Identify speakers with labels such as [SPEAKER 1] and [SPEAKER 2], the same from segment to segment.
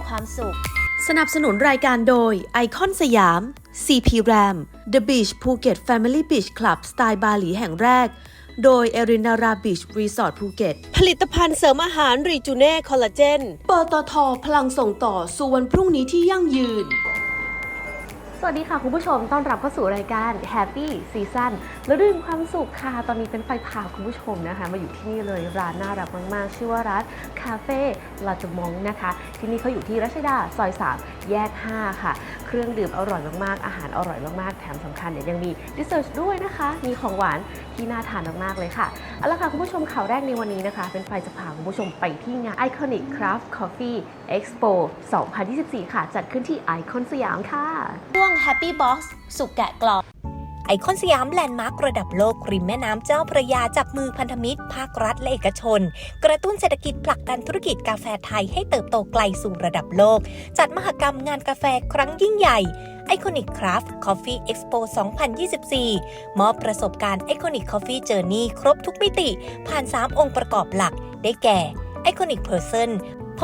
[SPEAKER 1] งความสุข
[SPEAKER 2] สนับสนุนรายการโดยไอคอนสยาม CP Ram The Beach Phuket Family Beach Club สไตล์บาหลีแห่งแรก โดยเอรินาราบีชรีสอร์ทภูเก็ตผลิตภัณฑ์เสริมอาหารรีจูเน่คอลลาเจนปตทพลังส่งต่อสู่วันพรุ่งนี้ที่ยั่งยืน
[SPEAKER 1] สวัสดีค่ะ คุณผู้ชมต้อนรับเข้าสู่รายการ Happy Season ฤดูแห่งความสุขค่ะ ตอนนี้เป็นไฟพาคุณผู้ชมนะคะ มาอยู่ที่นี่เลยร้านน่ารักมาก ๆ ชื่อว่าร้านคาเฟ่ลาจมงนะคะ ที่นี่เขาอยู่ที่รัชดาซอย 3 แยก 5 ค่ะ เครื่องดื่มอร่อยมาก ๆ อาหารอร่อยมาก ๆ แถมสำคัญเนี่ยยังมีดิเซอร์ด้วยนะคะ มีของหวานที่น่าทานมาก ๆ เลยค่ะเอาละค่ะ คุณผู้ชมข่าวแรกในวันนี้นะคะ เป็นไฟจะพาคุณผู้ชมไปที่งาน Iconic Craft Coffee Expo 2024 ค่ะ จัดขึ้นที่ไอคอนสยามค่ะ Happy Box สุกแกะกล่อง
[SPEAKER 3] ไอคอนสยามแลนด์มาร์กระดับโลกริมแม่น้ำเจ้าพระยาจับมือพันธมิตร ภาครัฐและเอกชน กระตุ้นเศรษฐกิจผลักดันธุรกิจกาแฟไทยให้เติบโตไกลสู่ระดับโลก จัดมหกรรมงานกาแฟครั้งยิ่งใหญ่ Iconic Craft Coffee Expo 2024 มอบประสบการณ์ Iconic Coffee Journey ครบทุกมิติ ผ่าน 3 องค์ประกอบหลัก ได้แก่ Iconic Person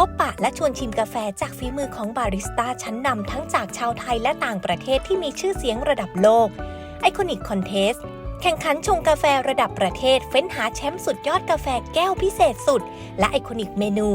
[SPEAKER 3] พบปะและชวนชิมกาแฟจากฝีมือของบาริสต้าชั้นนำทั้งจากชาวไทยและต่างประเทศที่มีชื่อเสียงระดับโลก Iconic Contest แข่งขันชงกาแฟระดับประเทศ เฟ้นหาแชมป์สุดยอดกาแฟแก้วพิเศษสุด และไอคอนิกเมนู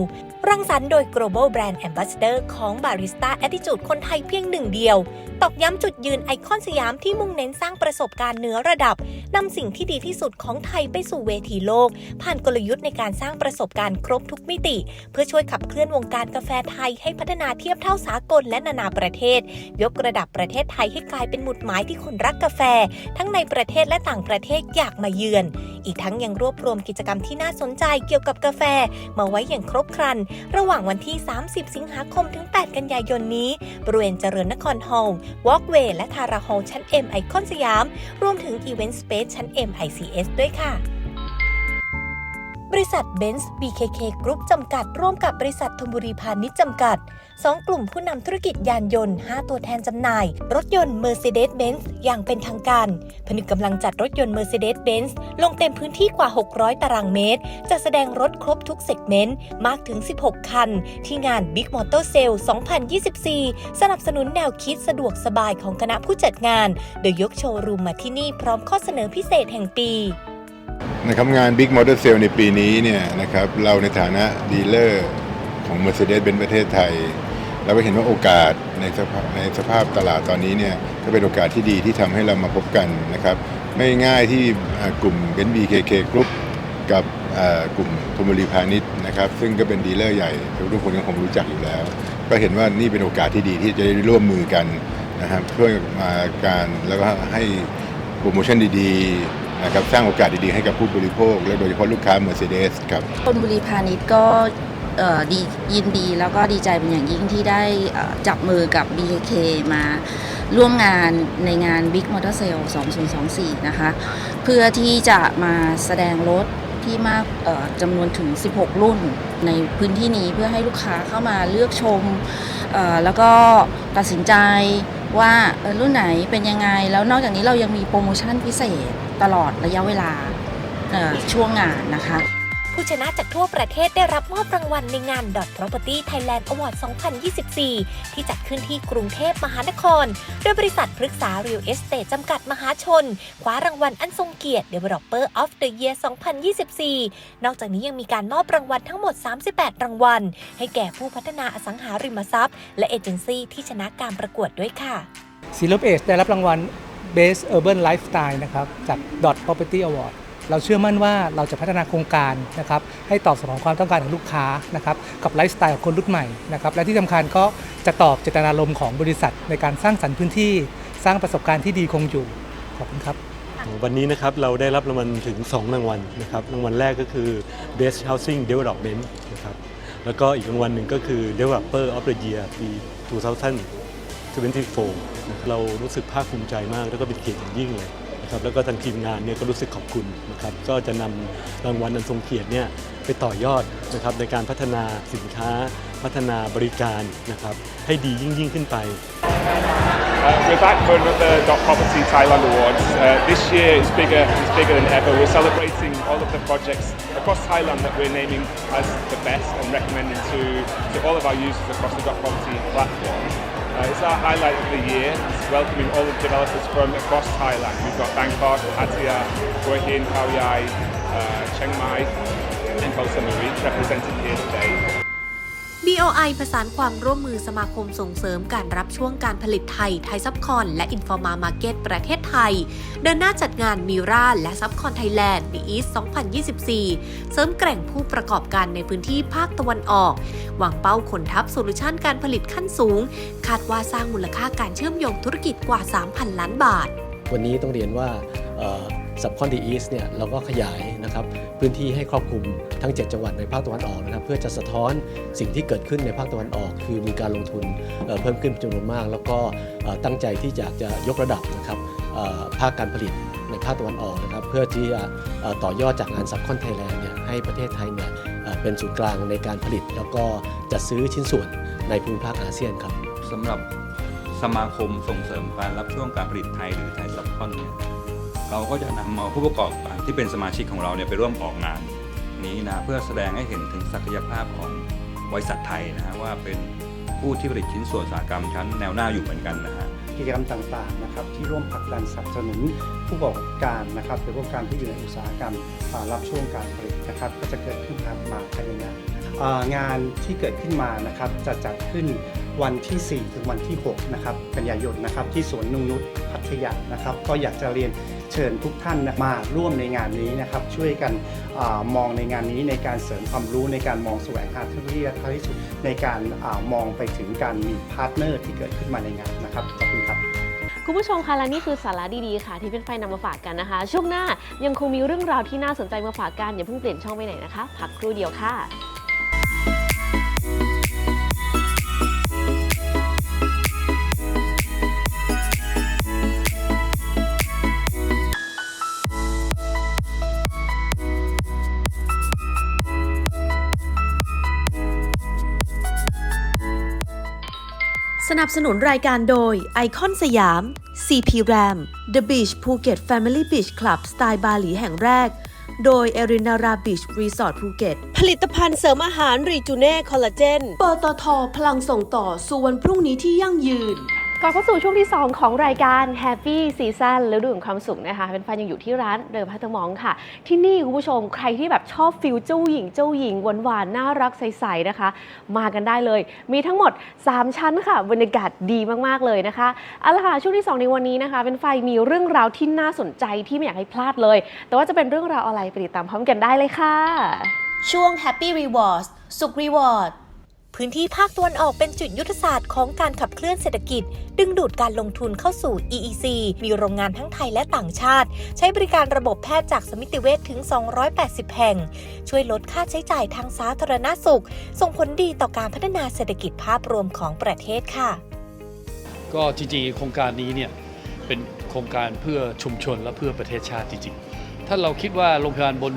[SPEAKER 3] รังสรรค์โดย Global Brand Ambassador ของ Barista Attitude คนไทยเพียงหนึ่งเดียว ตอกย้ำจุดยืนไอคอนสยามที่มุ่งเน้นสร้างประสบการณ์เนื้อระดับ นำสิ่งที่ดีที่สุดของไทยไปสู่เวทีโลก ผ่านกลยุทธ์ในการสร้างประสบการณ์ครบทุกมิติ เพื่อช่วยขับเคลื่อนวงการกาแฟไทยให้พัฒนาเทียบเท่าสากลและนานาประเทศ ยกระดับประเทศไทยให้กลายเป็นหมุดหมายที่คนรักกาแฟ ทั้งในประเทศและต่างประเทศอยากมาเยือน อีกทั้งยังรวบรวมกิจกรรมที่น่าสนใจเกี่ยวกับกาแฟ มาไว้อย่างครบครันระหว่างวันที่ 30 สิงหาคมถึง 8 กันยายนนี้ บริเวณเจริญนครฮอลวอล์กเวย์และทาราฮอลชั้น M ไอคอนสยาม รวมถึงอีเวนต์สเปซชั้น M ICS ด้วยค่ะ บริษัทเบนซ์ BKK Group จำกัด ร่วมกับบริษัทธนบุรีพาณิชย์จำกัดสองกลุ่มผู้นำธุรกิจยานยนต์ 5 ตัวแทนจำหน่าย รถยนต์ Mercedes-Benz อย่างเป็นทางการ ผนึกกำลังจัดรถยนต์ Mercedes-Benz ลงเต็มพื้นที่กว่า 600 ตารางเมตร จะแสดงรถครบทุกเซกเมนต์ มากถึง 16 คัน ที่งาน Big Motor Sale 2024 สนับสนุนแนวคิดสะดวกสบายของคณะผู้จัดงาน โดยยกโชว์รูมมาที่นี่พร้อมข้อเสนอพิเศษแห่งปี
[SPEAKER 4] นะครับงาน Big Motor Sale ในปีนี้เนี่ยนะครับเราในฐานะดีลเลอร์ของ Mercedes เป็นประเทศไทย เราก็เห็นว่าโอกาสในสภาพในสภาพตลาดตอนนี้เนี่ยก็เป็นโอกาสที่ดีที่ทำให้เรามาพบกันนะครับไม่ง่ายที่กลุ่มเป็น BKK Group กับกลุ่มธนบุรีพาณิชย์นะครับซึ่งก็เป็นดีลเลอร์ใหญ่ทุกคนก็คงรู้จักอยู่แล้ว ก็เห็นว่านี่เป็นโอกาสที่ดีที่จะได้ร่วมมือกันนะครับช่วยมาการแล้วก็ให้โปรโมชั่นดีๆ นะครับสร้างโอกาสดีๆให้กับผู้บริโภค และโดยเฉพาะลูกค้า Mercedes ครับ
[SPEAKER 5] ธนบุรีพาณิชย์ก็เอ่อดียินดีแล้วก็ดีใจเป็นอย่างยิ่งที่ได้เอ่อจับมือกับ BKK มาร่วมงานในงาน Big Motor Sale 2024 นะคะ เพื่อที่จะมาแสดงรถที่มากเอ่อจำนวนถึง 16 รุ่นในพื้นที่นี้เพื่อให้ลูกค้าเข้ามาเลือกชมเอ่อแล้วก็ตัดสินใจว่าเอ่อรุ่นไหนเป็นยังไง แล้วนอกจากนี้เรายังมีโปรโมชั่นพิเศษ ตลอดระยะเวลาเอ่อช่วงงานนะคะ
[SPEAKER 3] ผู้ชนะจากทั่วประเทศได้รับมอบรางวัลในงาน Dot Property Thailand Award 2024 ที่จัดขึ้นที่กรุงเทพมหานคร โดยบริษัทพฤกษา Real Estate จำกัดมหาชน คว้ารางวัลอันทรงเกียรติ Developer of the Year 2024 นอกจากนี้ยังมีการมอบรางวัลทั้งหมด 38 รางวัล ให้แก่ผู้พัฒนาอสังหาริมทรัพย์ และเอเจนซี่ที่ชนะการประกวดด้วยค่ะ
[SPEAKER 6] ศิลปเอชได้รับรางวัล Best Urban Lifestyle นะครับจาก Dot Property Award เราเชื่อมั่นว่าเราจะพัฒนาโครงการนะครับให้ตอบสนองความต้องการของลูกค้านะครับกับไลฟ์สไตล์ของคนรุ่นใหม่นะครับและที่สำคัญก็จะตอบเจตนารมณ์ของบริษัท ในการสร้างสรรค์พื้นที่สร้างประสบการณ์ที่ดีคงอยู่ขอบคุณครับ
[SPEAKER 7] วันนี้นะครับเราได้รับรางวัลถึง 2 รางวัลนะครับรางวัลแรกก็คือ Best Housing Development นะครับแล้วก็อีกรางวัลหนึ่งก็คือ Developer of the Year ปี 2024 เรารู้สึกภาคภูมิใจมาก แล้วก็เป็นเกียรติอย่างยิ่งเลยนะครับแล้วก็ทางทีมงานเนี่ยก็รู้สึกขอบคุณนะครับก็จะนำรางวัลอันทรงเกียรติเนี่ยไปต่อยอดนะครับในการพัฒนาสินค้าพัฒนาบริการนะครับให้ดียิ่งยิ่งขึ้นไป
[SPEAKER 8] Uh, we're back for another Dot Property Thailand Awards. Uh, this year is bigger, it's bigger than ever. We're celebrating all of the projects across Thailand that we're naming as the best and recommending to, to all of our users across the Dot Property platform. Uh, it's our highlight of the year. It's welcoming all the developers from across Thailand. We've got Bangkok, Pattaya, Hua Hin, Khao Yai, uh, Chiang Mai, and Koh Samui represented here today.
[SPEAKER 3] BOI ประสานความร่วมมือสมาคมส่งเสริมการรับช่วงการผลิตไทย ไทยซับคอน และอินฟอร์มามาร์เก็ตประเทศไทย เดินหน้าจัดงานมิราและซับคอนไทยแลนด์ The East 2024 เสริมแกร่งผู้ประกอบการในพื้นที่ภาคตะวันออกวางเป้าขนทัพโซลูชันการผลิตขั้นสูง คาดว่าสร้างมูลค่าการเชื่อมโยงธุรกิจกว่า 3,000 ล้านบาท
[SPEAKER 9] วันนี้ต้องเรียนว่า สับคอนดีอีสเนี่ยเราก็ขยายนะครับพื้นที่ให้ครอบคลุมทั้ง 7 จังหวัดในภาคตะวันออกนะครับเพื่อจะสะท้อนสิ่งที่เกิดขึ้นในภาคตะวันออก คือมีการลงทุนเพิ่มขึ้นจำนวนมาก แล้วก็ตั้งใจที่อยากจะยกระดับนะครับภาคการผลิตในภาคตะวันออกนะครับเพื่อที่จะต่อยอดจากงานซับคอนไทยแลนด์เนี่ยให้ประเทศไทยเนี่ยเป็นศูนย์กลางในการผลิต แล้วก็จัดซื้อชิ้นส่วนในภูมิภาคอาเซียนครับ
[SPEAKER 10] สำหรับสมาคมส่งเสริมการรับช่วงการผลิตไทยหรือไทยซับคอนเนี่ย เราก็จะนำเอาผู้ประกอบการที่เป็นสมาชิกของเราเนี่ยไปร่วมออกงานนี้นะเพื่อแสดงให้เห็นถึงศักยภาพของบริษัทไทยนะฮะว่าเป็นผู้ที่ผลิตชิ้นส่วนอุตสาหกรรมชั้นแนวหน้าอยู่เหมือนกันนะฮะ
[SPEAKER 11] กิจกรรมต่างๆนะครับที่ร่วมผลักดันสนับสนุนผู้ประกอบการนะครับหรือผู้ประกอบการที่อยู่ในอุตสาหกรรมอ่ารับช่วงการผลิตนะครับก็จะเกิดขึ้นตามมาภายในงานอ่างานที่เกิดขึ้นมานะครับจะจัดขึ้นวันที่ 4 ถึงวันที่ 6 นะครับกันยายนนะครับที่สวนนุ่งนุชพัทยานะครับก็อยากจะเรียน เชิญทุกท่านมาร่วมในงานนี้นะครับช่วยกันอมองในงานนี้ในการเสริมความรู้ในการมองแสวงหาเทคโนโลยีท้ายที่สุดในการอามองไปถึงการมีพาร์ทเนอร์ที่เกิดขึ้นมาในงานนะครับขอบคุณครับ
[SPEAKER 1] คุณผู้ชมคะและนี่คือสาระดีๆค่ะ ที่เป็นไฟนำมาฝากกันนะคะ ช่วงหน้ายังคงมีเรื่องราวที่น่าสนใจมาฝากกันอย่าเพิ่งเปลี่ยนช่องไปไหนนะคะ พักครู่เดียวค่ะ
[SPEAKER 2] สนับสนุนรายการโดยไอคอนสยาม CP Ram The Beach Phuket Family Beach Club สไตล์บาหลีแห่งแรก โดย e r i n a r a Beach Resort Phuket ผลิตภัณฑ์เสริมอาหารรีจูเน่คอลลาเจนปตทพลังส่งต่อสู่วันพรุ่งนี้ที่ยั่งยืน
[SPEAKER 1] กลับเข้าสู่ช่วงที่ 2 ของรายการ Happy Season ฤดูแห่งความสุขนะคะเป็นแฟนยังอยู่ที่ร้านเดิมพัทมองค่ะ ที่นี่คุณผู้ชมใครที่แบบชอบฟิลเจ้าหญิงเจ้าหญิงหวานหวานๆน่ารักใสๆนะคะ มากันได้เลย มีทั้งหมด 3 ชั้นค่ะ บรรยากาศดีมากๆเลยนะคะเอาละค่ะช่วงที่ 2 ในวันนี้นะคะ เป็นไฟมีเรื่องราวที่น่าสนใจที่ไม่อยากให้พลาดเลย แต่ว่าจะเป็นเรื่องราวอะไรไปติดตามพร้อมกันได้เลยค่ะ
[SPEAKER 3] ช่วง Happy Rewards สุข Reward พื้นที่ภาคตะวันออกเป็นจุดยุทธศาสตร์ของการขับเคลื่อนเศรษฐกิจ ดึงดูดการลงทุนเข้าสู่ EEC มีโรงงานทั้งไทยและต่างชาติ ใช้บริการระบบแพทย์จากสมิติเวชถึง 280 แห่ง ช่วยลดค่าใช้จ่ายทางสาธารณสุข ส่งผลดีต่อการพัฒนาเศรษฐกิจภาพรวมของประเทศค่ะ
[SPEAKER 12] ก็จริงๆโครงการนี้เนี่ยเป็นโครงการเพื่อชุมชนและเพื่อประเทศชาติจริงๆ ถ้าเราคิดว่าโรงพยาบาลบน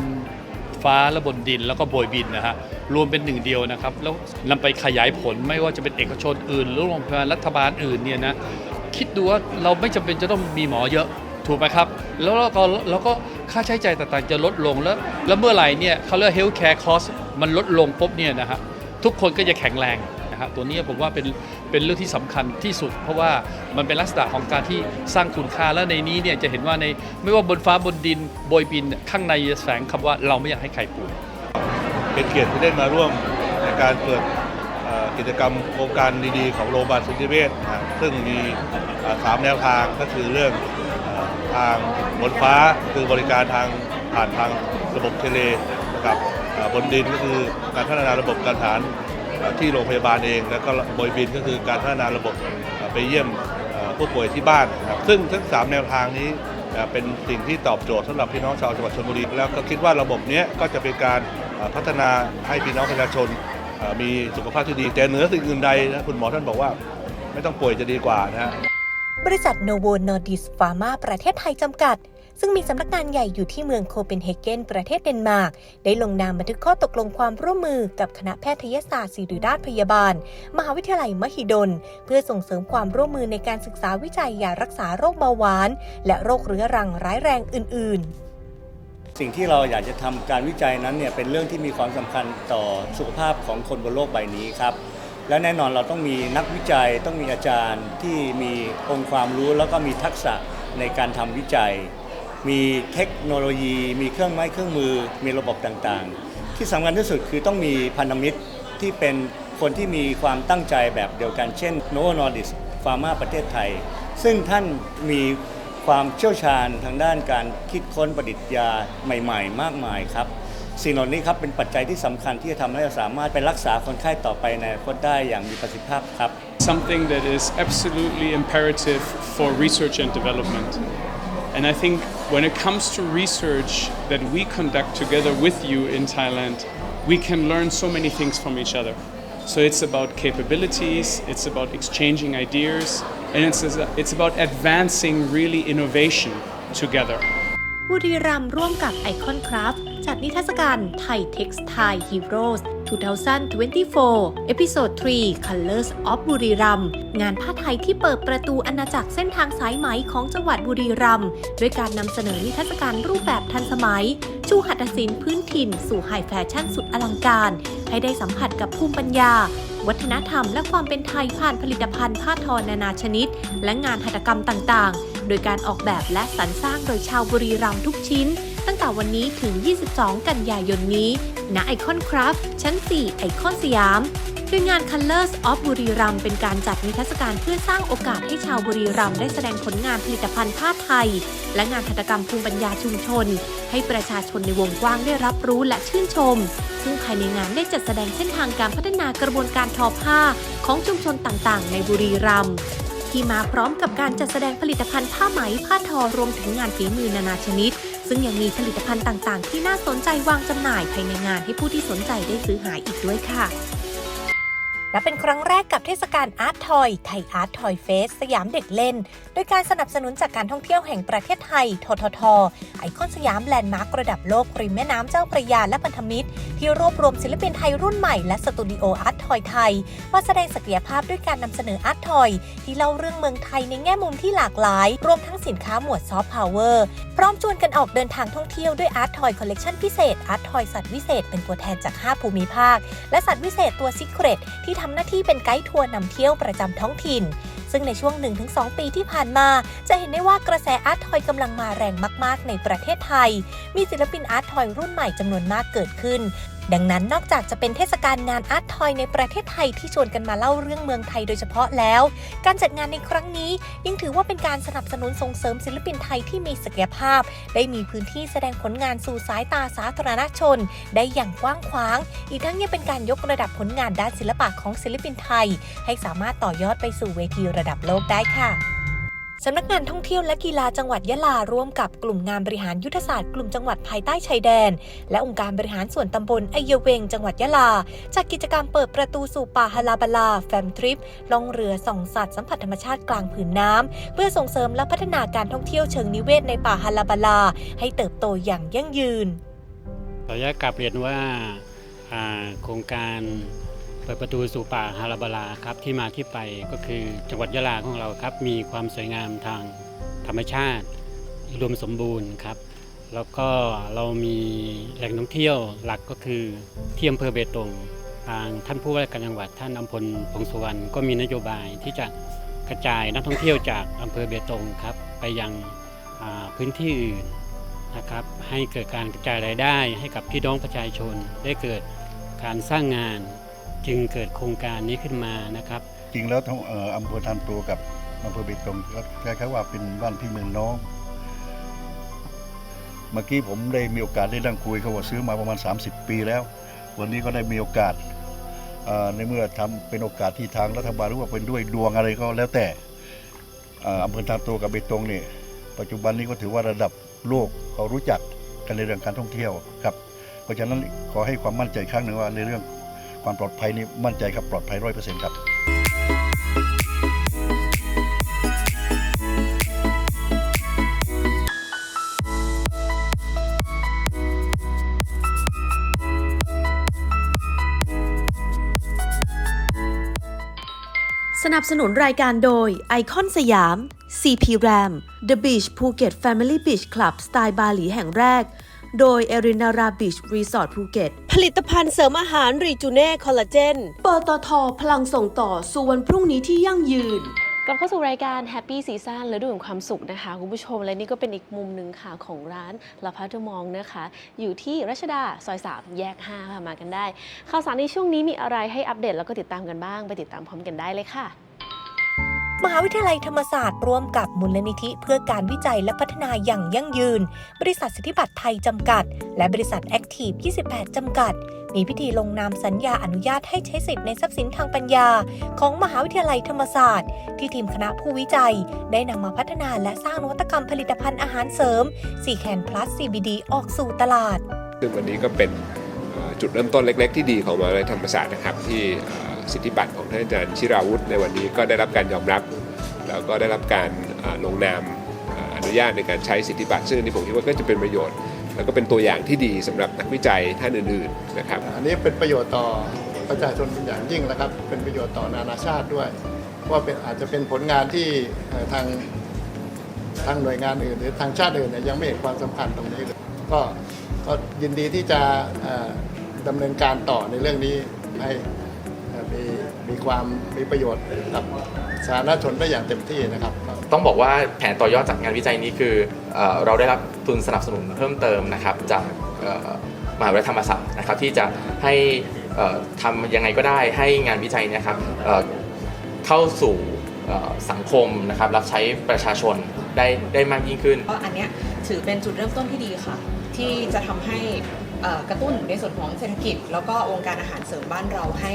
[SPEAKER 12] ฟ้าและบนดินแล้วก็โบยบินนะฮะรวมเป็นหนึ่งเดียวนะครับแล้วนำไปขยายผลไม่ว่าจะเป็นเอกชนอื่น หรือโรงพยาบาลรัฐบาลอื่นเนี่ยนะคิดดูว่าเราไม่จำเป็นจะต้องมีหมอเยอะถูกไหมครับ แล้วเราก็เราก็ค่าใช้จ่ายต่างๆจะลดลงแล้ว แล้วเมื่อไหร่เนี่ยเขาเรียกเฮลท์แคร์คอสมันลดลงปุ๊บเนี่ยนะฮะทุกคนก็จะแข็งแรง นะฮะตัวนี้ผมว่าเป็นเป็นเรื่องที่สำคัญที่สุด เพราะว่ามันเป็นลักษณะของการที่สร้างคุณค่าและในนี้เนี่ยจะเห็นว่าในไม่ว่าบนฟ้าบนดินโบยบินข้างในแฝงคำว่าเราไม่อยากให้ใครป่วย
[SPEAKER 13] เป็นเกียรติที่ได้มาร่วมในการเปิดกิจกรรมโครงการดีๆ ของโรงพยาบาลสุนทเวชนะซึ่งมีสามแนวทางก็คือเรื่องทางบนฟ้าคือบริการทางผ่านทางระบบเทเลนะครับบนดินก็คือการพัฒนาระบบการทหารเอ่อ ที่โรงพยาบาลเองแล้วก็บนบินก็คือการพัฒนาระบบไปเยี่ยมผู้ป่วยที่บ้านนะครับซึ่งทั้งสามแนวทางนี้เป็นสิ่งที่ตอบโจทย์สำหรับพี่น้องชาวจังหวัดชลบุรีแล้วก็คิดว่าระบบเนี้ยก็จะเป็นการพัฒนาให้พี่น้องประชาชนมีสุขภาพที่ดีแต่เหนือสิ่งอื่นใดนะคุณหมอท่านบอกว่า ไม่ต้องป่วยจะดีกว่านะฮะ
[SPEAKER 3] บริษัทโนโวนอร์ดิสฟาร์มาประเทศไทยจำกัด ซึ่งมีสำนักงานใหญ่อยู่ที่เมืองโคเปนเฮเกนประเทศเดนมาร์ก ได้ลงนามบันทึกข้อตกลงความร่วมมือกับคณะแพทยศาสตร์ศิริราชพยาบาล มหาวิทยาลัยมหิดล เพื่อส่งเสริมความร่วมมือในการศึกษาวิจัยยารักษาโรคเบาหวาน และโรคเรื้อรังร้ายแรงอื่น ๆ
[SPEAKER 14] สิ่งที่เราอยากจะทำการวิจัยนั้นเนี่ยเป็นเรื่องที่มีความสำคัญต่อสุขภาพของคนบนโลกใบนี้ครับ และแน่นอนเราต้องมีนักวิจัยต้องมีอาจารย์ที่มีองค์ความรู้แล้วก็มีทักษะในการทำวิจัย มีเทคโนโลยี มีเครื่องไม้เครื่องมือ มีระบบต่างๆ ที่สำคัญที่สุดคือต้องมีพันธมิตรที่เป็นคนที่มีความตั้งใจแบบเดียวกัน เช่น Novo Nordisk Pharma ประเทศไทย ซึ่งท่านมีความเชี่ยวชาญทางด้านการคิดค้นประดิษฐ์ยาใหม่ๆ มากมายครับ สิ่งเหล่านี้ครับเป็นปัจจัยที่สำคัญที่จะทำให้เราสามารถไปรักษาคนไข้ต่อไปในอนาคตได้อย่างมีประสิทธิภาพครับ
[SPEAKER 8] something that is absolutely imperative for research and development. And I think when it comes to research that we conduct together with you in Thailand, we can learn so many things from each other. So it's about capabilities, it's about exchanging ideas, and it's, it's about advancing really innovation together.
[SPEAKER 3] บุรีรัมย์ร่วมกับไอคอนคราฟจัดนิทรรศการไทย Textile Heroes 2024 Episode 3 Colors of บุรีรัมย์งานผ้าไทยที่เปิดประตูอาณาจักรเส้นทางสายไหมของจังหวัดบุรีรัมย์ด้วยการนำเสนอนิทรรศการรูปแบบทันสมัย ชูหัตถศิลป์พื้นถิ่น สู่ไฮแฟชั่นสุดอลังการ ให้ได้สัมผัสกับภูมิปัญญา วัฒนธรรมและความเป็นไทยผ่านผลิตภัณฑ์ผ้าทอนานาชนิด และงานหัตถกรรมต่างๆ โดยการออกแบบและสรรสร้างโดยชาวบุรีรัมย์ทุกชิ้น ตั้งแต่วันนี้ถึง 22 กันยายนนี้ ณไอคอนคราฟชั้น 4 ไอคอนสยามโดยงาน Colors of บุรีรัมเป็นการจัดนิทรรศการเพื่อสร้างโอกาสให้ชาวบุรีรัมย์ได้แสดงผลงานผลิตภัณฑ์ผ้าไทย และงานหัตถกรรมภูมิปัญญาชุมชน ให้ประชาชนในวงกว้างได้รับรู้และชื่นชม ซึ่งภายในงานได้จัดแสดงเส้นทางการพัฒนากระบวนการทอผ้าของชุมชนต่างๆ ในบุรีรัมย์ที่มาพร้อมกับการจัดแสดงผลิตภัณฑ์ผ้าไหมผ้าทอรวมถึงงานฝีมือนานาชนิด ซึ่งยังมีผลิตภัณฑ์ต่างๆ ที่น่าสนใจวางจำหน่ายภายในงานให้ผู้ที่สนใจได้ซื้อหาอีกด้วยค่ะ และเป็นครั้งแรกกับเทศกาลอาร์ตทอยไทยอาร์ตทอยเฟสสยามเด็กเล่น โดยการสนับสนุนจากการท่องเที่ยวแห่งประเทศไทย ททท ไอคอนสยามแลนด์มาร์กระดับโลกริมแม่น้ำเจ้าพระยาและพันธมิตร ที่รวบรวมศิลปินไทยรุ่นใหม่และสตูดิโออาร์ตทอยไทย มาแสดงศักยภาพด้วยการนำเสนออาร์ตทอยที่เล่าเรื่องเมืองไทยในแง่มุมที่หลากหลาย รวมทั้งสินค้าหมวดซอฟต์พาวเวอร์พร้อมชวนกันออกเดินทางท่องเที่ยวด้วยอาร์ตทอยคอลเลกชันพิเศษอาร์ตทอยสัตว์วิเศษเป็นตัวแทนจาก 5 ภูมิภาค และสัตว์วิเศษตัวซิกเรตที่ททำหน้าที่เป็นไกด์ทัวร์นำเที่ยวประจำท้องถิ่น ซึ่งในช่วง 1-2 ปีที่ผ่านมา จะเห็นได้ว่ากระแสอาร์ตทอยกำลังมาแรงมาก ๆ ในประเทศไทย มีศิลปินอาร์ตทอยรุ่นใหม่จำนวนมากเกิดขึ้น ดังนั้นนอกจากจะเป็นเทศกาลงานอาร์ตทอยในประเทศไทยที่ชวนกันมาเล่าเรื่องเมืองไทยโดยเฉพาะแล้ว การจัดงานในครั้งนี้ยังถือว่าเป็นการสนับสนุนส่งเสริมศิลปินไทยที่มีศักยภาพ ได้มีพื้นที่แสดงผลงานสู่สายตาสาธารณชน ได้อย่างกว้างขวาง อีกทั้งยังเป็นการยกระดับผลงานด้านศิลปะของศิลปินไทย ให้สามารถต่อยอดไปสู่เวทีระดับโลกได้ค่ะ สำนักงานท่องเที่ยวและกีฬาจังหวัดยะลาร่วมกับกลุ่มงานบริหารยุทธศาสตร์กลุ่มจังหวัดภายใต้ชายแดน และองค์การบริหารส่วนตำบลไอเยเวง จังหวัดยะลาจัดกิจกรรมเปิดประตูสู่ป่าฮาลาบาลา แฟมทริปล่องเรือส่องสัตว์สัมผัสธรรมชาติกลางผืนน้ำ เพื่อส่งเสริมและพัฒนาการท่องเที่ยวเชิงนิเวศในป่าฮาลาบาลา ให้เติบโตอย่างยั่งยืน
[SPEAKER 15] ขออนุญาตกลับเรียนว่าโครงการ เปิดประตูสู่ป่าฮาราบาลาครับที่มาที่ไปก็คือจังหวัดยะลาของเราครับมีความสวยงามทางธรรมชาติอุดมสมบูรณ์ครับ แล้วก็เรามีแหล่งท่องเที่ยวหลักก็คือที่อำเภอเบตงทางท่านผู้ว่าการจังหวัดท่านอำพลพงสุวรรณก็มีนโยบายที่จะกระจายนักท่องเที่ยวจากอำเภอเบตงครับไปยังพื้นที่อื่นนะครับให้เกิดการกระจายรายได้ให้กับพี่น้องประชาชนได้เกิดการสร้างงาน จึงเกิดโครงการนี้ขึ้นมานะครับ
[SPEAKER 16] จริงแล้วทั้งเอ่ออำเภอทันตัวกับอำเภอเบตงก็คล้ายๆว่าเป็นบ้านพี่เมืองน้อง เมื่อกี้ผมได้มีโอกาสได้นั่งคุยเขาว่าซื้อมาประมาณ 30 ปีแล้ว วันนี้ก็ได้มีโอกาสเอ่อในเมื่อทำเป็นโอกาสที่ทางรัฐบาลหรือว่าเป็นด้วยดวงอะไรก็แล้วแต่เอ่ออำเภอทันตัวกับเบตงเนี่ยปัจจุบันนี้ก็ถือว่าระดับโลกเขารู้จักกันในเรื่องการท่องเที่ยวครับ เพราะฉะนั้นขอให้ความมั่นใจอีกครั้งหนึ่งว่าในเรื่อง ความปลอดภัยนี่มั่นใจครับปลอดภัยร้อยเปอร์เซ็นต์ครับ
[SPEAKER 2] สนับสนุนรายการโดยไอคอนสยาม CP Ram The Beach Phuket Family Beach Club สไตล์บาหลีแห่งแรก โดย e r i n a r a Beach Resort Phuket ผลิตภัณฑ์เสริมอาหารรีจูเน่คอลลาเจนปตทพลังส่งต่อสู่วันพรุ่งนี้ที่ยั่งยืน
[SPEAKER 1] กลับเข้าสู่รายการ Happy Season และดูของความสุขนะคะ คุณผู้ชมและนี่ก็เป็นอีกมุมหนึ่งค่ะของร้านลาพาเทมองนะคะ อยู่ที่รัชดาซอย 3 แยก 5 ค่ะ มากันได้ ข่าวสารในช่วงนี้มีอะไรให้อัปเดตแล้วก็ติดตามกันบ้าง ไปติดตามพร้อมกันได้เลยค่ะ
[SPEAKER 3] มหาวิทยาลัยธรรมศาสตร์ร่วมกับมูลนิธิเพื่อการวิจัยและพัฒนาอย่างยั่งยืน บริษัทสิทธิบัตรไทยจำกัด และบริษัทแอคทีฟ 28 จำกัด มีพิธีลงนามสัญญาอนุญาตให้ใช้สิทธิ์ในทรัพย์สินทางปัญญา ของมหาวิทยาลัยธรรมศาสตร์ ที่ทีมคณะผู้วิจัย ได้นำมาพัฒนาและสร้างนวัตกรรมผลิตภัณฑ์อาหารเสริมซีแคนพลัส CBD ออกสู่ตลาด
[SPEAKER 17] ซึ่งวันนี้ก็เป็นจุดเริ่มต้นเล็ก ๆ ที่ดีของมหาวิทยาลัยธรรมศาสตร์นะครับที่เสิทธิบัตรของท่านอาจารย์ชิราวุธในวันนี้ก็ได้รับการยอมรับ แล้วก็ได้รับการลงนามอนุญาตในการใช้สิทธิบัตรซึ่งอันนี้ผมคิดว่าก็จะเป็นประโยชน์ แล้วก็เป็นตัวอย่างที่ดีสำหรับนักวิจัยท่านอื่นๆนะครับ
[SPEAKER 18] อันนี้เป็นประโยชน์ต่อประชาชนเป็นอย่างยิ่งนะครับ เป็นประโยชน์ต่อนานาชาติด้วยว่าเป็นอาจจะเป็นผลงานที่ทางทางหน่วยงานอื่น หรือทางชาติอื่นเนี่ยยังไม่เห็นความสำคัญตรงนี้เลยก็ก็ยินดีที่จะเอ่อดำเนินการต่อในเรื่องนี้ให้ มีมีความมีประโยชน์กับสาธารณชนได้อย่างเต็มที่นะครับ
[SPEAKER 19] ต้องบอกว่าแผนต่อยอดจากงานวิจัยนี้คือเอ่อเราได้รับทุนสนับสนุนเพิ่มเติมนะครับจากเอ่อมหาวิทยาลัยธรรมศาสตร์นะครับที่จะให้เอ่อทำยังไงก็ได้ให้งานวิจัยเนยครับเอ่อเข้าสู่เอ่อสังคมนะครับรับใช้ประชาชนได้ได้มากยิ่งขึ้น
[SPEAKER 20] ก็อันเนี้ยถือเป็นจุดเริ่มต้นที่ดีค่ะ ที่จะทำให้เอ่อ กระตุ้นในส่วนของเศรษฐกิจ แล้วก็องค์การอาหารเสริมบ้านเราให้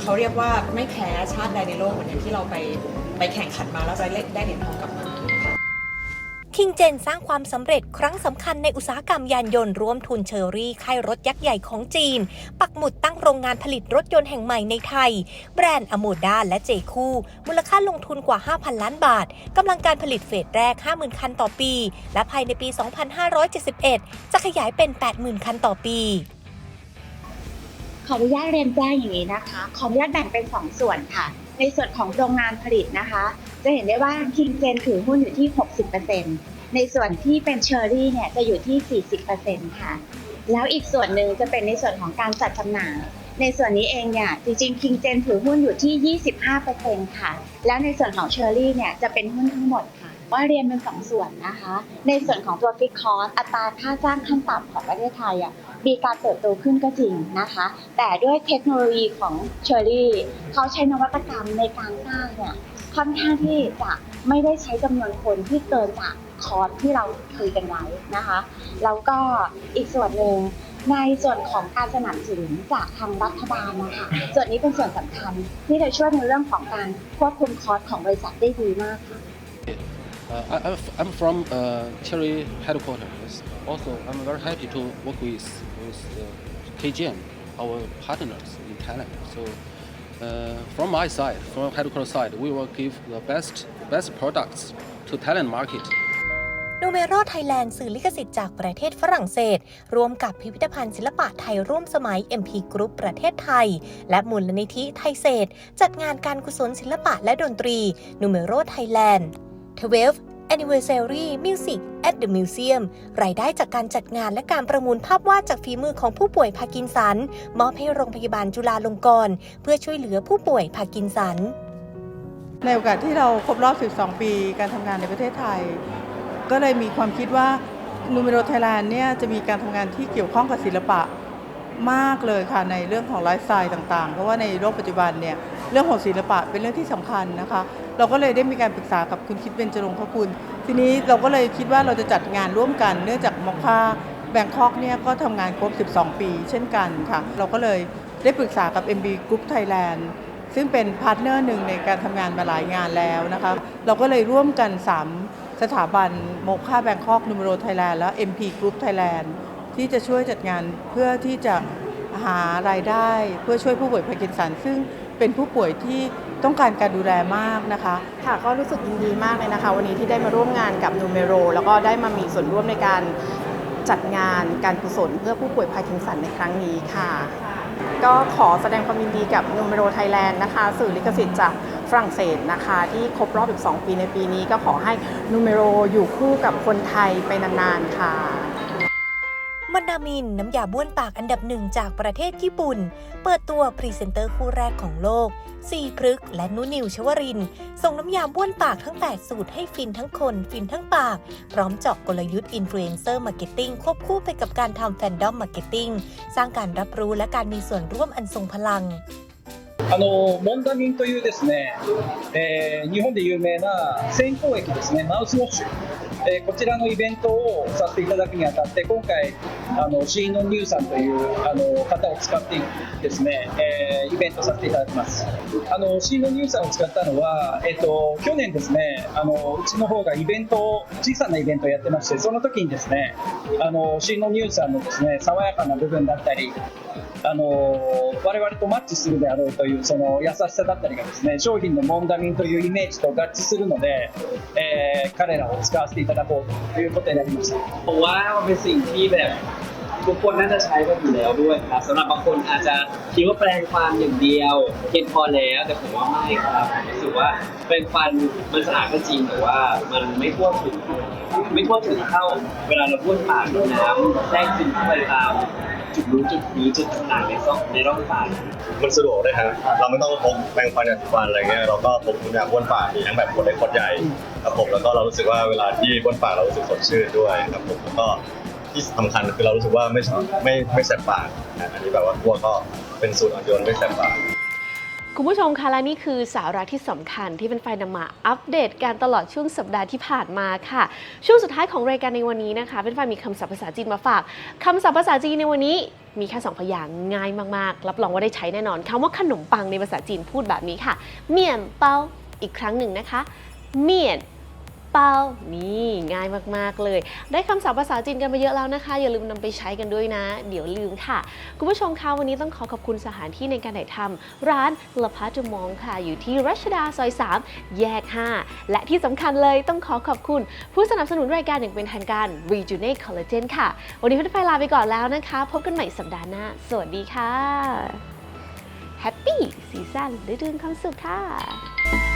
[SPEAKER 20] เขาเรียกว่าไม่แพ้ชาติใดในโลกเหมือนอย่างที่เราไปไปแข่งขันมาแล้วได้ได้เหรียญทองกลับมา
[SPEAKER 3] คิงเจนสร้างความสำเร็จครั้งสำคัญในอุตสาหกรรมยานยนต์ร่วมทุนเชอรี่ค่ายรถยักษ์ใหญ่ของจีน ปักหมุดตั้งโรงงานผลิตรถยนต์แห่งใหม่ในไทย แบรนด์อโมด้าและเจคูมูลค่าลงทุนกว่า 5,000 ล้านบาทกำลังการผลิตเฟสแรก 50,000 คันต่อปี และภายในปี 2571 จะขยายเป็น 80,000 คันต่อปี
[SPEAKER 21] ขออนุญาตเรียนแจ้งอย่างนี้นะคะ ขออนุญาตแบ่งเป็น 2 ส่วนค่ะ ในส่วนของโรงงานผลิตนะคะ จะเห็นได้ว่าคิงเจนถือหุ้นอยู่ที่ 60%ในส่วนที่เป็นเชอรี่เนี่ยจะอยู่ที่ 40%ค่ะ แล้วอีกส่วนหนึ่งจะเป็นในส่วนของการจัดจำหน่ายในส่วนนี้เองเนี่ยจริงๆคิงเจนถือหุ้นอยู่ที่ 25%ค่ะ แล้วในส่วนของเชอรี่เนี่ยจะเป็นหุ้นทั้งหมดค่ะว่าเรียนเป็นสองส่วนนะคะ ในส่วนของตัวฟิกคอสอัตราค่าจ้างขั้นต่ำของประเทศไทยอะมีการเติบโตขึ้นก็จริงนะคะ แต่ด้วยเทคโนโลยีของเชอรี่เขาใช้นวัตกรรมในการสร้างเนี่ย ค่อนข้างที่จะไม่ได้ใช้จำนวนคนที่เกินจากคอร์สที่เราคุยกันไว้นะคะแล้วก็อีกส่วนหนึ่งในส่วนของการสนับสนุนจากทางรัฐบาลนะคะส่วนนี้เป็นส่วนสำคัญที่จะช่วยในเรื่องของการควบคุมคอร์สของบริษัทได้ดีมากค่ะ
[SPEAKER 22] Uh, I'm from uh, Cherry headquarters. Also, I'm very happy to work with with uh, KGM, our partners in Thailand. So, uh, from my side, from headquarters side, we will give the best best products to Thailand market.
[SPEAKER 3] นูเมโรไทยแลนด์สื่อลิขสิทธิ์จากประเทศฝรั่งเศส รวมกับพิพิธภัณฑ์ศิลปะไทยร่วมสมัย MP Group ประเทศไทย และมูลนิธิไทยเศษ จัดงานการกุศลศิลปะและดนตรีนูเมโรไทยแลนด์12 Anniversary Music at the Museum รายได้จากการจัดงานและการประมูลภาพวาดจากฝีมือของผู้ป่วยพาร์กินสัน มอบให้โรงพยาบาลจุฬาลงกรณ์เพื่อช่วยเหลือผู้ป่วยพาร์กินสัน
[SPEAKER 23] ในโอกาสที่เราครบรอบ 12 ปีการทำงานในประเทศไทย ก็เลยมีความคิดว่านูเมโรไทยแลนด์เนี่ยจะมีการทำงานที่เกี่ยวข้องกับศิลปะมากเลยค่ะในเรื่องของไลฟ์สไตล์ต่างๆ เพราะว่าในโลกปัจจุบันเนี่ย เรื่องของศิลปะเป็นเรื่องที่สำคัญนะคะ เราก็เลยได้มีการปรึกษากับคุณคิดเบญจรงคคุณ ทีนี้เราก็เลยคิดว่าเราจะจัดงานร่วมกัน เนื่องจากมอคค่าแบงคอกเนี่ยก็ทำงานครบ 12 ปี เช่นกันค่ะ เราก็เลยได้ปรึกษากับ MB Group Thailand ซึ่งเป็นพาร์ทเนอร์หนึ่งในการทำงานมาหลายงานแล้วนะคะ เราก็เลยร่วมกัน 3 สถาบันโมค่าแบงคอกนูมโรไทยแลนด์และ MP Group Thailand ที่จะช่วยจัดงานเพื่อที่จะหารายได้เพื่อช่วยผู้ป่วยพาร์กินสัน ซึ่ง เป็นผู้ป่วยที่ต้องการการดูแลมากนะคะ
[SPEAKER 24] ค่ะก็รู้สึกยินดีมากเลยนะคะ วันนี้ที่ได้มาร่วมงานกับนูเมโร แล้วก็ได้มามีส่วนร่วมในการจัดงานการกุศลเพื่อผู้ป่วยพาร์กินสันในครั้งนี้ค่ะ ก็ขอแสดงความยินดีกับนูเมโรไทยแลนด์นะคะสื่อลิขสิทธิ์จากฝรั่งเศสนะคะ ที่ครบรอบ 12 ปีในปีนี้ก็ขอให้นูเมโรอยู่คู่กับคนไทยไปนานๆค่ะ
[SPEAKER 3] มันนามิน น้ำยาบ้วนปากอันดับหนึ่งจากประเทศญี่ปุ่น เปิดตัวพรีเซนเตอร์คู่แรกของโลก ซีพฤกษ์และนุนิวชวรินทร์ส่งน้ำยาบ้วนปากทั้ง 8 สูตรให้ฟินทั้งคน ฟินทั้งปาก พร้อมเจาะกลยุทธ์อินฟลูเอนเซอร์มาร์เก็ตติ้งควบคู่ไปกับการทำแฟนดอมมาร์เก็ตติ้งสร้างการรับรู้และการมีส่วนร่วมอันทรงพลัง
[SPEAKER 25] あのモンダミンというですね、えー日本で有名な洗口液ですね、マウスウォッシュ、 えこちらのイベントをさせていただくにあたって、今回、あのシーノン・ニューさんというあの方を使ってですね、えーイベントさせていただきます。あのシーノン・ニューさんを使ったのは、えっと去年ですねあの、うちの方がイベントを、小さなイベントをやってまして、その時にですね、あのシーノン・ニューさんのですね爽やかな部分だったり、あの我々とマッチするであろうというその優しさだったりがですね商品のモンダミンというイメージと合致するので、えー彼らを使わせていただこうということになりました。
[SPEAKER 26] ผมว่ามันเป็นสิ่งที่แบบทุกคนน่าจะใช้กันอยู่แล้วด้วยครับสำหรับบางคนอาจจะคิดว่าแปลงฟันอย่างเดียวเพียงพอแล้วแต่ผมว่าไม่ครับผมรู้สึกว่าแปลงฟันมันสะอาดก็จริงแต่ว่ามันไม่ทั่วถึง ไม่ทั่วถึงเท่าเวลาเราบ้วนปากด้วยน้ำแทรกซึมเข้าไปตาม จุดรู้จุดนี้จุดต่างๆในร่องในร่องปาก
[SPEAKER 27] มันสะดวกด้วยครับเราไม่ต้องพกแปรงฟันอย่างทุกวันอะไรเงี้ยเราก็พกทุกอยาบ้วนปากมีทั้งแบบขวดเล็กขวดใหญ่ครับผมแล้วก็เรารู้สึกว่าเวลาที่บ้วนปากเรารู้สึกสดชื่นด้วยครับผมแล้วก็ที่สำคัญคือเรารู้สึกว่าไม่ไม่ไม่แสบปากนะอันนี้แบบว่าพวกก็เป็นสูตรอ่อนโยนไม่แสบปาก
[SPEAKER 1] คุณผู้ชมคะและนี่คือสาระที่สำคัญที่เป็นไฟนำมาอัปเดตการตลอดช่วงสัปดาห์ที่ผ่านมาค่ะ ช่วงสุดท้ายของรายการในวันนี้นะคะ เป็นไฟมีคำศัพท์ภาษาจีนมาฝากคำศัพท์ภาษาจีนในวันนี้มีแค่สองพยางค์ง่ายมากๆ รับรองว่าได้ใช้แน่นอนคำว่าขนมปังในภาษาจีนพูดแบบนี้ค่ะ เมี่ยนเปาอีกครั้งหนึ่งนะคะ เมี่ยน เปานี่ง่ายมากๆเลย ได้คำศัพท์ภาษาจีนกันไปเยอะแล้วนะคะ อย่าลืมนำไปใช้กันด้วยนะ เดี๋ยวลืมค่ะ คุณผู้ชมคะวันนี้ต้องขอขอบคุณสถานที่ในการถ่ายทำร้านละพัจมองค่ะ อยู่ที่รัชดาซอย 3 แยก 5 และที่สำคัญเลยต้องขอขอบคุณ ผู้สนับสนุนรายการอย่างเป็นทางการ r e j u n a t e Collagen ค่ะ วันนี้พี่ไฟลาไปก่อนแล้วนะคะ พบกันใหม่สัปดาห์หน้า สวัสดีค่ะ Happy ซีซั่นฤดูความสุขค่ะ